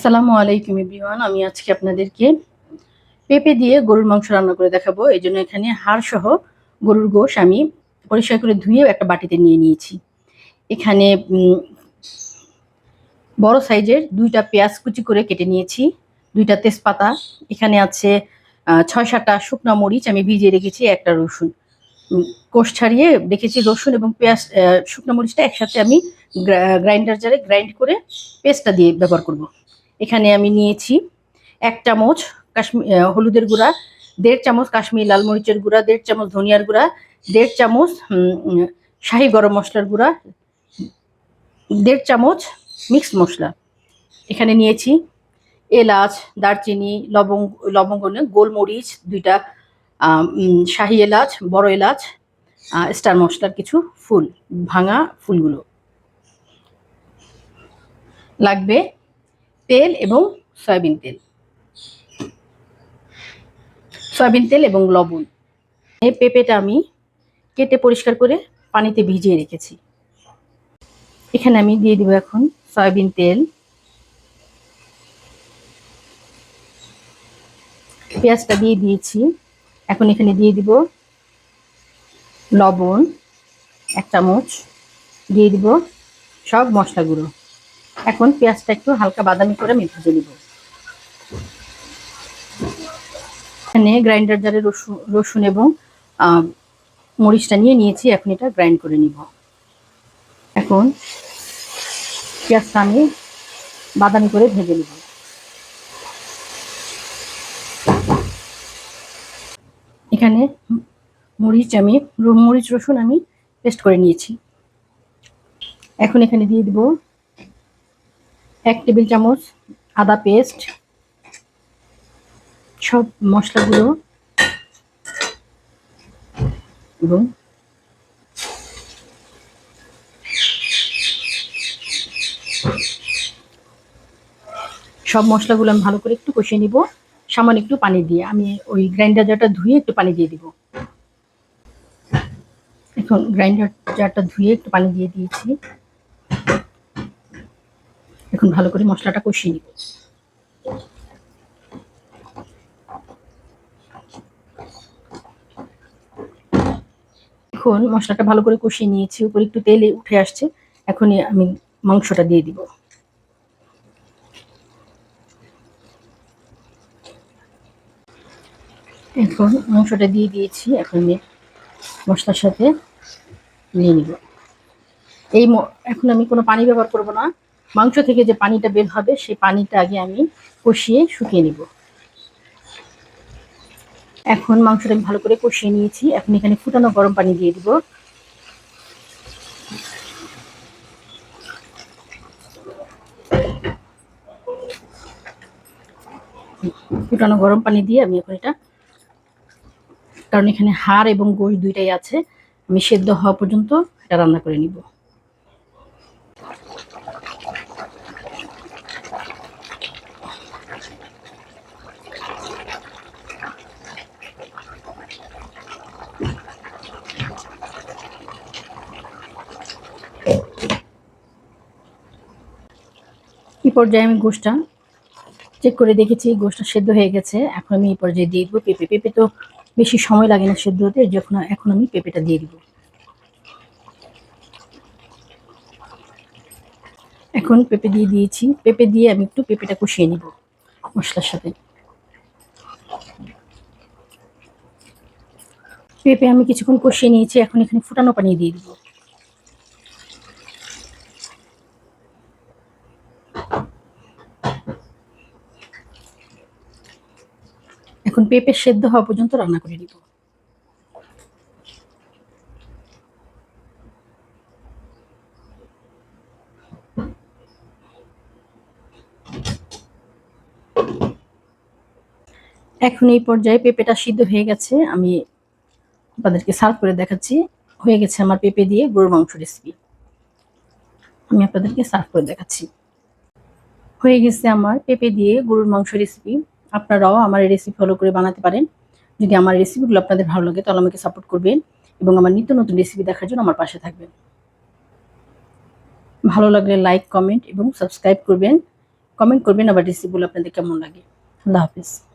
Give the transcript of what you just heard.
আসসালামু আলাইকুম এভরিওয়ান, আমি আজকে আপনাদেরকে পেঁপে দিয়ে গরুর মাংস রান্না করে দেখাবো। এই জন্য এখানে হাড় সহ গরুর গোশ আমি পরিষ্কার করে ধুয়ে একটা বাটিতে নিয়ে নিয়েছি। এখানে বড় সাইজের দুইটা পেঁয়াজ কুচি করে কেটে নিয়েছি, দুইটা তেজপাতা, এখানে আছে ছয় সাতটা শুকনো মরিচ আমি ভিজিয়ে রেখেছি, একটা রসুন। কোষ ছাড়িয়ে রেখেছি রসুন এবং পেঁয়াজ শুকনো মরিচটা একসাথে আমি গ্রাইন্ডার জারে গ্রাইন্ড করে পেস্টটা দিয়ে ব্যবহার করব। এখানে আমি নিয়েছি এক চামচ কাশ্মীর হলুদের গুঁড়া, দেড় চামচ কাশ্মীর লাল মরিচের গুঁড়া, দেড় চামচ ধনিয়ার গুঁড়া, দেড় চামচ শাহি গরম মশলার গুঁড়া, দেড় চামচ মিক্সড মশলা। এখানে নিয়েছি এলাচ, দারচিনি, লবঙ্গ লবঙ্গ গোলমরিচ দুইটা শাহি এলাচ, বড় এলাচ স্টার মশলার কিছু ফুল, ভাঙা ফুলগুলো। লাগবে তেল এবং সয়াবিন তেল। সয়াবিন তেল এবং লবণ। এই পেঁপেটা আমি কেটে পরিষ্কার করে পানিতে ভিজিয়ে রেখেছি। এখানে আমি দিয়ে দিব এখন সয়াবিন তেল। পেঁয়াজটা দিয়ে দিয়েছি। এখন এখানে দিয়ে দিব লবণ, এক চামচ। দিয়ে দিব সব মশলা গুঁড়ো এখন পেঁয়াজটা একটু হালকা বাদামি করে আমি ভেজে নিব। এখানে গ্রাইন্ডার জারে রসুন রসুন এবং মরিচটা নিয়ে নিয়েছি, এখন এটা গ্রাইন্ড করে নিব। এখন পেঁয়াজটা আমি বাদামি করে ভেজে নিব। এখানে মরিচ আমি মরিচ, রসুন আমি পেস্ট করে নিয়েছি। এখন এখানে দিয়ে দিব এক টেবিল চামচ আদা পেস্ট, সব মশলাগুলো এবং সব মশলাগুলো আমি ভালো করে একটু কষিয়ে নিব। সামান্য একটু পানি দিয়ে আমি ওই গ্রাইন্ডার জারটা ধুয়ে একটু পানি দিয়ে দিব। এখন গ্রাইন্ডার জারটা ধুয়ে একটু পানি দিয়ে দিয়েছি। এখন ভালো করে মশলাটা কষিয়ে নিব। এখন মশলাটা ভালো করে কষিয়ে নিয়েছি, উপরে একটু তেলে উঠে আসছে, এখনই আমি মাংসটা দিয়ে দিব। এখন মাংসটা দিয়ে দিয়েছি, এখন আমি মশলার সাথে নিয়ে নিব। এই এখন আমি কোনো পানি ব্যবহার করব না মাংস থেকে যে পানিটা বের হবে, সেই পানিটা আগে আমি কষিয়ে শুকিয়ে নিব। এখন মাংসটা আমি ভালো করে কষিয়ে নিয়েছি। এখন এখানে ফুটানো গরম পানি দিয়ে দিব। ফুটানো গরম পানি দিয়ে আমি এখন এটা কারণ এখানে হাড় এবং গোশ দুইটাই আছে। আমি সেদ্ধ হওয়া পর্যন্ত এটা রান্না করে নিব। এই পর্যায়ে আমি গোষ্ঠটা চেক করে দেখেছি, গোষ্ঠটা সেদ্ধ হয়ে গেছে। এখন আমি এই পর্যায়ে দিয়ে দিব পেঁপে। পেঁপে তো বেশি সময় লাগে না সেদ্ধ হতে, যখন, এখন আমি পেঁপেটা দিয়ে দিব। এখন পেঁপে দিয়ে দিয়েছি। পেঁপে দিয়ে আমি একটু পেঁপেটা কষিয়ে নিব মশলার সাথে। পেঁপে আমি কিছুক্ষণ কষিয়ে নিয়েছি, এখন এখানে ফুটানো পানি দিয়ে দিব। এখন পেঁপে সেদ্ধ হওয়া পর্যন্ত রান্না করে নিব। এখন এই পর্যায়ে পেঁপেটা সিদ্ধ হয়ে গেছে। আমি আপনাদেরকে সার্ভ করে দেখাচ্ছি। হয়ে গেছে আমার পেঁপে দিয়ে গরুর মাংস রেসিপি আমি আপনাদেরকে সার্ভ করে দেখাচ্ছি। হয়ে গেছে আমার পেঁপে দিয়ে গরুর মাংস রেসিপি আপনারাও আমার এই রেসিপি ফলো করে বানাতে পারেন। যদি আমার রেসিপিগুলো আপনাদের ভালো লাগে, তাহলে আমাকে সাপোর্ট করবেন এবং আমার নিত্য নতুন রেসিপি দেখার জন্য আমার পাশে থাকবেন। ভালো লাগলে লাইক কমেন্ট এবং সাবস্ক্রাইব করবেন। কমেন্ট করবেন আবার রেসিপিগুলো আপনাদের কেমন লাগে। আল্লাহ হাফিজ।